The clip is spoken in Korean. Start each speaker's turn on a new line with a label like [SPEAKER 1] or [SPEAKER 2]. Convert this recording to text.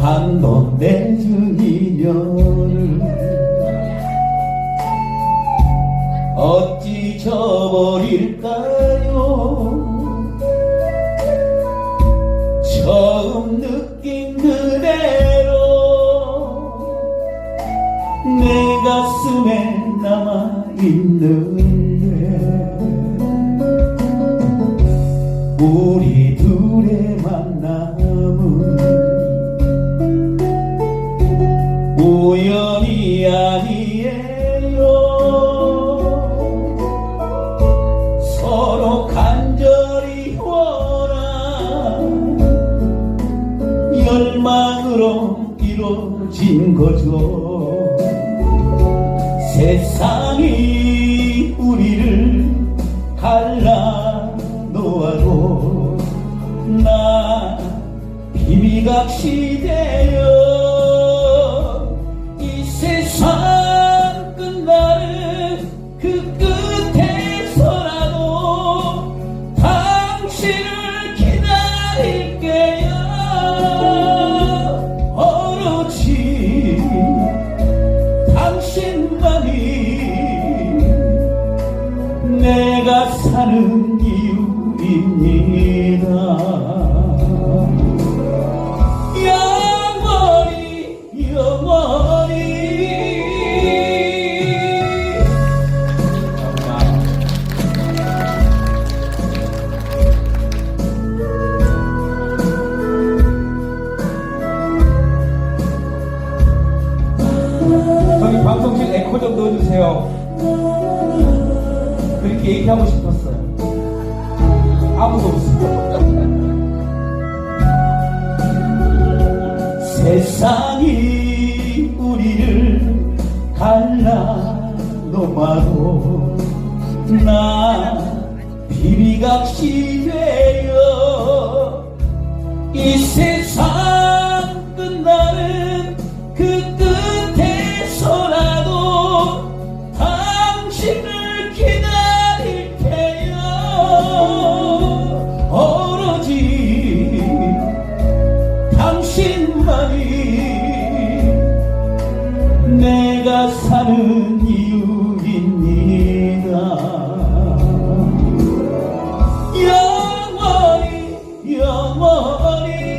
[SPEAKER 1] 한번 내준 인연을 어찌 저버릴까요? 처음 느낀 그대로 내 가슴에 남아있는 열망으로 이루어진 거죠. 세상이 우리를 갈라 놓아도 나 비비각시 되어 이 세상 끝나는 그 끝에서라도 당신을
[SPEAKER 2] 에코 좀 넣어주세요. 그렇게 얘기하고 싶었어요. 아무도 없어.
[SPEAKER 1] 세상이 우리를 갈라놓아도 나 비비각시 되어 이세 당신을 기다릴 테요. 오로지 당신만이 내가 사는 이유입니다. 영원히 영원히